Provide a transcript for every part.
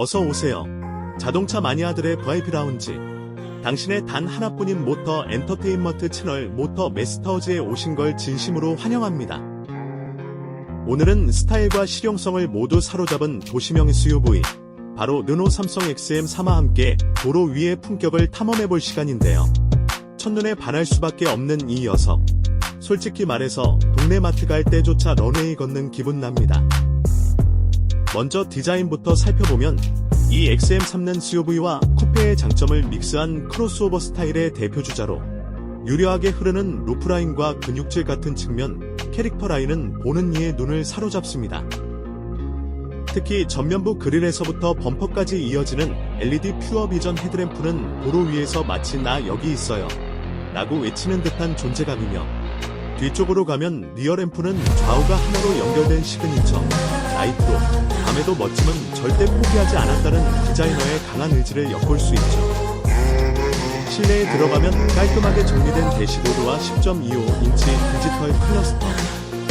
어서 오세요. 자동차 마니아들의 VIP 라운지. 당신의 단 하나뿐인 모터 엔터테인먼트 채널 모터 메스터즈에 오신 걸 진심으로 환영합니다. 오늘은 스타일과 실용성을 모두 사로잡은 도시명 SUV, 바로 르노 삼성 XM3와 함께 도로 위의 품격을 탐험해 볼 시간인데요. 첫눈에 반할 수밖에 없는 이 녀석. 솔직히 말해서 동네 마트 갈 때조차 런웨이 걷는 기분 납니다. 먼저 디자인부터 살펴보면 이 XM3는 SUV와 쿠페의 장점을 믹스한 크로스오버 스타일의 대표 주자로 유려하게 흐르는 루프라인과 근육질 같은 측면, 캐릭터 라인은 보는 이의 눈을 사로잡습니다. 특히 전면부 그릴에서부터 범퍼까지 이어지는 LED 퓨어 비전 헤드램프는 도로 위에서 마치 나 여기 있어요. 라고 외치는 듯한 존재감이며 뒤쪽으로 가면 리어램프는 좌우가 하나로 연결된 시그니처 라이트로 밤에도 멋짐은 절대 포기하지 않았다는 디자이너의 강한 의지를 엿볼 수 있죠. 실내에 들어가면 깔끔하게 정리된 대시보드와 10.25인치 디지털 클러스터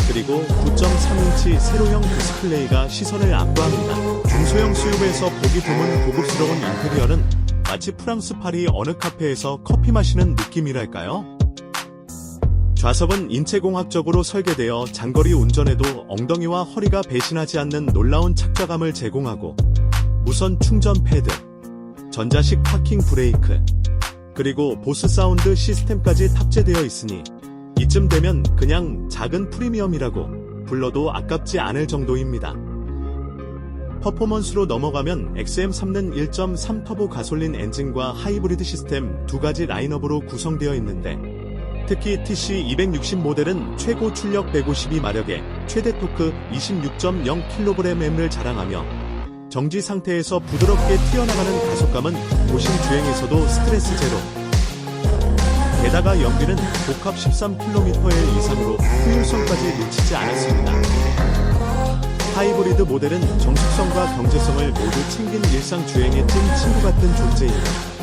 그리고 9.3인치 세로형 디스플레이가 시선을 압도합니다. 중소형 수입에서 보기 드문 고급스러운 인테리어는 마치 프랑스 파리 어느 카페에서 커피 마시는 느낌이랄까요? 좌석은 인체공학적으로 설계되어 장거리 운전에도 엉덩이와 허리가 배신하지 않는 놀라운 착좌감을 제공하고 무선 충전 패드, 전자식 파킹 브레이크, 그리고 보스 사운드 시스템까지 탑재되어 있으니 이쯤 되면 그냥 작은 프리미엄이라고 불러도 아깝지 않을 정도입니다. 퍼포먼스로 넘어가면 XM3는 1.3 터보 가솔린 엔진과 하이브리드 시스템 두 가지 라인업으로 구성되어 있는데 특히 TC260 모델은 최고 출력 152마력에 최대 토크 26.0kgm을 자랑하며 정지 상태에서 부드럽게 튀어나가는 가속감은 도심 주행에서도 스트레스 제로. 게다가 연비는 복합 13km/h 이상으로 효율성까지 놓치지 않았습니다. 하이브리드 모델은 정숙성과 경제성을 모두 챙긴 일상 주행의 찐 친구 같은 존재입니다.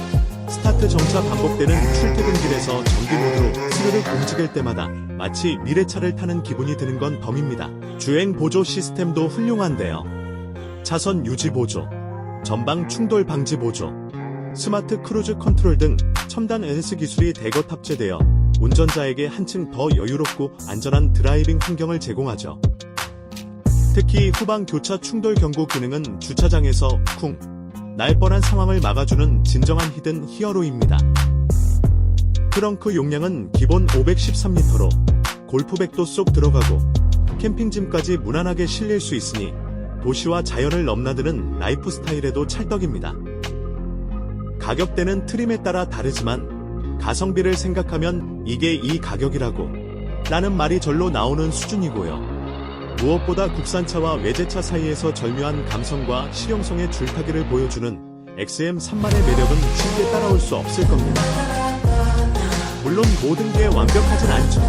그 10대 정차 반복되는 출퇴근길에서 전기모드로 스르륵 움직일 때마다 마치 미래차를 타는 기분이 드는 건 덤입니다. 주행 보조 시스템도 훌륭한데요. 차선 유지 보조, 전방 충돌 방지 보조, 스마트 크루즈 컨트롤 등 첨단 NS 기술이 대거 탑재되어 운전자에게 한층 더 여유롭고 안전한 드라이빙 환경을 제공하죠. 특히 후방 교차 충돌 경고 기능은 주차장에서 쿵 날 뻔한 상황을 막아주는 진정한 히든 히어로입니다. 트렁크 용량은 기본 513리터로 골프백도 쏙 들어가고 캠핑짐까지 무난하게 실릴 수 있으니 도시와 자연을 넘나드는 라이프 스타일에도 찰떡입니다. 가격대는 트림에 따라 다르지만 가성비를 생각하면 이게 이 가격이라고 라는 말이 절로 나오는 수준이고요. 무엇보다 국산차와 외제차 사이에서 절묘한 감성과 실용성의 줄타기를 보여주는 XM3만의 매력은 쉽게 따라올 수 없을 겁니다. 물론 모든 게 완벽하진 않죠.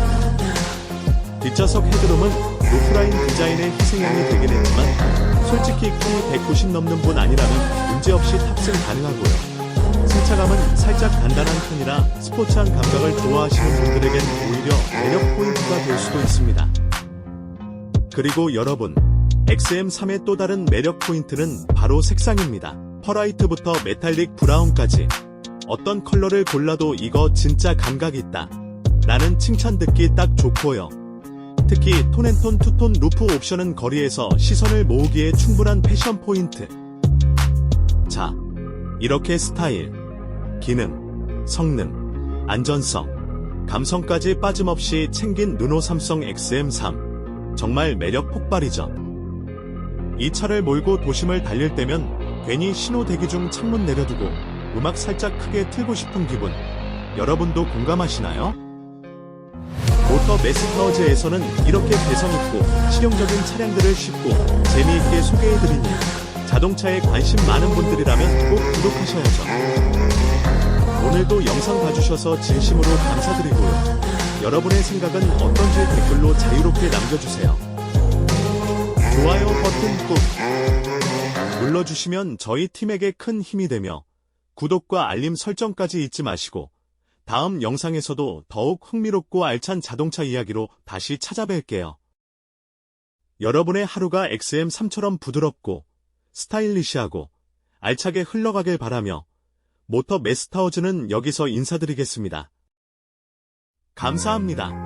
뒷좌석 헤드룸은 루프라인 디자인의 희생양이 되긴 했지만 솔직히 키 190 넘는 분 아니라면 문제없이 탑승 가능하고요. 승차감은 살짝 단단한 편이라 스포츠한 감각을 좋아하시는 분들에겐 오히려 매력 포인트가 될 수도 있습니다. 그리고 여러분, XM3의 또 다른 매력 포인트는 바로 색상입니다. 퍼라이트부터 메탈릭 브라운까지 어떤 컬러를 골라도 이거 진짜 감각 있다. 라는 칭찬 듣기 딱 좋고요. 특히 톤앤톤 투톤 루프 옵션은 거리에서 시선을 모으기에 충분한 패션 포인트. 자, 이렇게 스타일, 기능, 성능, 안전성, 감성까지 빠짐없이 챙긴 르노 삼성 XM3. 정말 매력 폭발이죠. 이 차를 몰고 도심을 달릴 때면 괜히 신호 대기 중 창문 내려두고 음악 살짝 크게 틀고 싶은 기분. 여러분도 공감하시나요? 모터 메스타워즈에서는 이렇게 개성있고 실용적인 차량들을 쉽고 재미있게 소개해드리니 자동차에 관심 많은 분들이라면 꼭 구독하셔야죠. 오늘도 영상 봐주셔서 진심으로 감사드리고요. 여러분의 생각은 어떤지 댓글로 자유롭게 남겨주세요. 좋아요 버튼 꾹 눌러주시면 저희 팀에게 큰 힘이 되며 구독과 알림 설정까지 잊지 마시고 다음 영상에서도 더욱 흥미롭고 알찬 자동차 이야기로 다시 찾아뵐게요. 여러분의 하루가 XM3처럼 부드럽고 스타일리시하고 알차게 흘러가길 바라며 모터 메스타워즈는 여기서 인사드리겠습니다. 감사합니다.